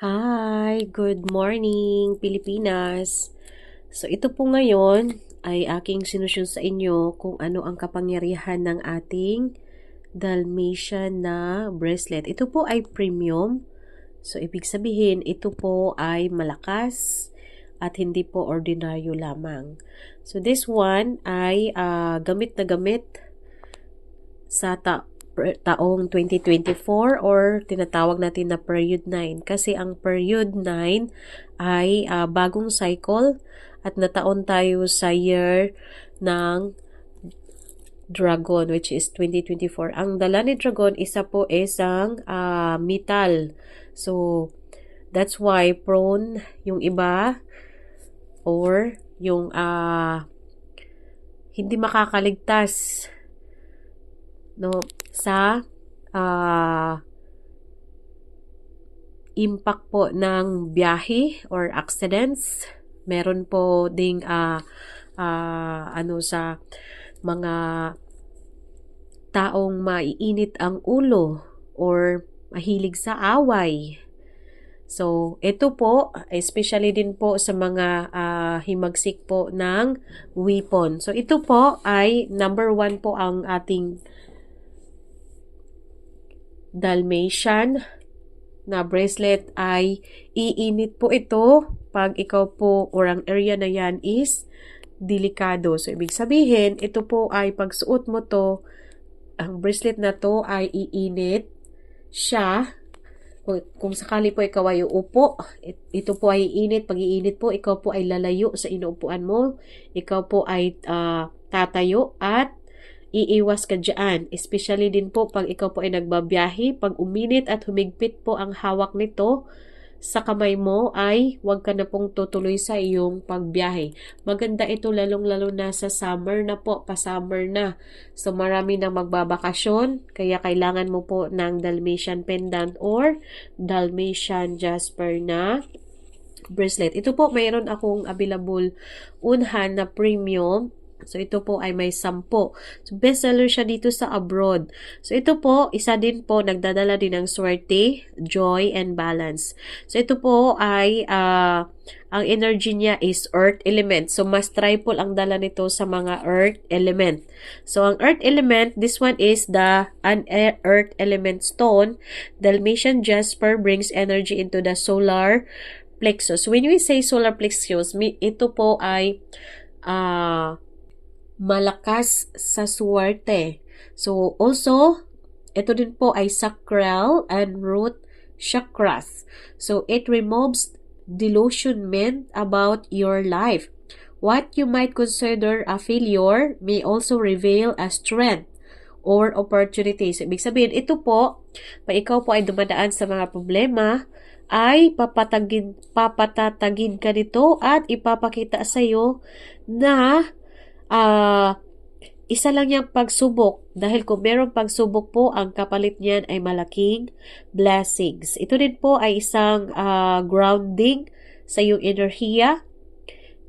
Hi, good morning Pilipinas. So ito po ngayon ay aking sinusyon sa inyo kung ano ang kapangyarihan ng ating Dalmatian na bracelet. Ito po ay premium. So ibig sabihin ito po ay malakas at hindi po ordinaryo lamang. So this one ay uh, gamit na gamit sa ta taong 2024 or tinatawag natin na period 9 kasi ang period 9 ay uh, bagong cycle at nataon tayo sa year ng dragon which is 2024 ang dala ni dragon isa po isang uh, metal. So that's why prone yung iba or yung uh, hindi makakaligtas. No sa uh, impact po ng biyahe or accidents. Meron po ding uh, uh, ano sa mga taong maiinit ang ulo or mahilig sa away. So, ito po, especially din po sa mga uh, himagsik po ng weapon. So, ito po ay number one po ang ating Dalmatian na bracelet ay iinit po ito pag ikaw po or ang area na yan is delikado. So, ibig sabihin, ito po ay pagsuot mo to, ang bracelet na to ay iinit siya. Kung, kung sakali po ikaw ay uupo, ito po ay iinit. Pag iinit po, ikaw po ay lalayo sa inuupuan mo. Ikaw po ay uh, tatayo at iiwas ka dyan. Especially din po pag ikaw po ay nagbabiyahe, pag uminit at humigpit po ang hawak nito sa kamay mo ay huwag ka na pong tutuloy sa iyong pagbiyahe. Maganda ito lalong-lalo na sa summer na po, pa-summer na. So marami nang magbabakasyon, kaya kailangan mo po ng Dalmatian pendant or Dalmatian Jasper na bracelet. Ito po, mayroon akong available unhan na premium So, ito po ay may sampo. So, bestseller siya dito sa abroad. So, ito po, isa din po, nagdadala din ng swerte, joy, and balance. So, ito po ay, uh, ang energy niya is earth element. So, mas triple ang dala nito sa mga earth element. So, ang earth element, this one is the an earth element stone. Dalmatian jasper brings energy into the solar plexus. When we say solar plexus, ito po ay uh, malakas sa swerte. So, also, ito din po ay sacral and root chakras. So, it removes delusionment about your life. What you might consider a failure may also reveal a strength or opportunities. Ibig sabihin, ito po, pa ikaw po ay dumadaan sa mga problema, ay papatagin, papatatagin ka nito at ipapakita sa iyo na uh, isa lang yung pagsubok dahil kung meron pagsubok po, ang kapalit niyan ay malaking blessings. Ito din po ay isang uh, grounding sa iyong enerhiya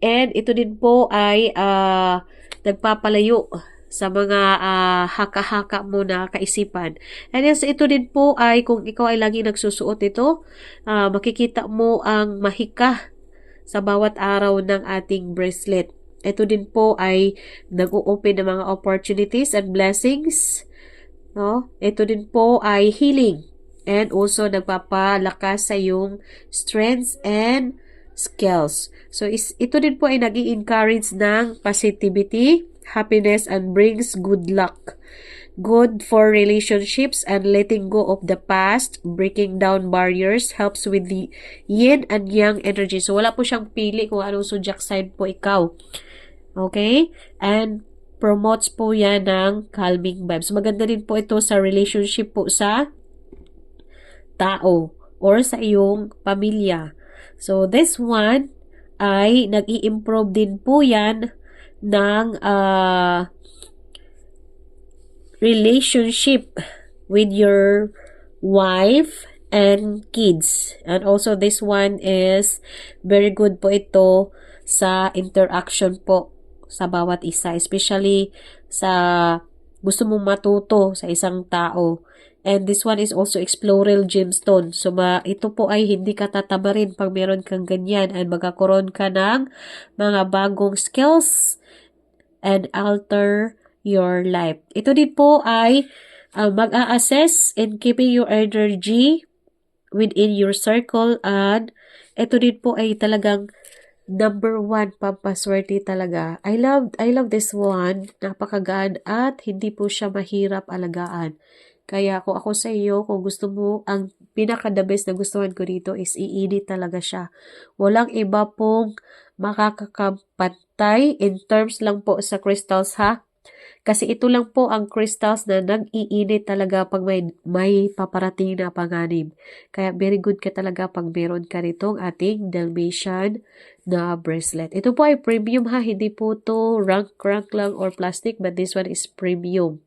and ito din po ay uh, nagpapalayo sa mga uh, haka-haka mo na kaisipan. And yes, ito din po ay kung ikaw ay lagi nagsusuot ito, uh, makikita mo ang mahika sa bawat araw ng ating bracelet. Ito din po ay nag-open ng mga opportunities and blessings. No? Ito din po ay healing and also nagpapalakas sa yung strengths and skills. So is, ito din po ay nag encourage ng positivity, happiness, and brings good luck. Good for relationships and letting go of the past, breaking down barriers, helps with the yin and yang energy. So wala po siyang pili kung anong zodiac sign po ikaw. Okay? And promotes po yan ng calming vibes. Maganda din po ito sa relationship po sa tao or sa iyong pamilya. So, this one ay nag improve din po yan ng uh, relationship with your wife and kids. And also, this one is very good po ito sa interaction po sa bawat isa, especially sa gusto mong matuto sa isang tao. And this one is also Explorer Gemstone. So, ma, ito po ay hindi ka tatabarin pag meron kang ganyan and magkakaroon ka ng mga bagong skills and alter your life. Ito din po ay uh, mag-a-assess in keeping your energy within your circle and ito din po ay talagang number one pampaswerte talaga. I love, I love this one. Napakagaan at hindi po siya mahirap alagaan. Kaya kung ako sa iyo, kung gusto mo, ang pinaka-the best na gustuhan ko dito is iinit talaga siya. Walang iba pong makakakapantay in terms lang po sa crystals ha. Kasi ito lang po ang crystals na nag-iinit talaga pag may, may paparating na panganib. Kaya very good ka talaga pag meron ka nitong ating Dalmatian na bracelet. Ito po ay premium ha, hindi po to rank-rank lang or plastic but this one is premium.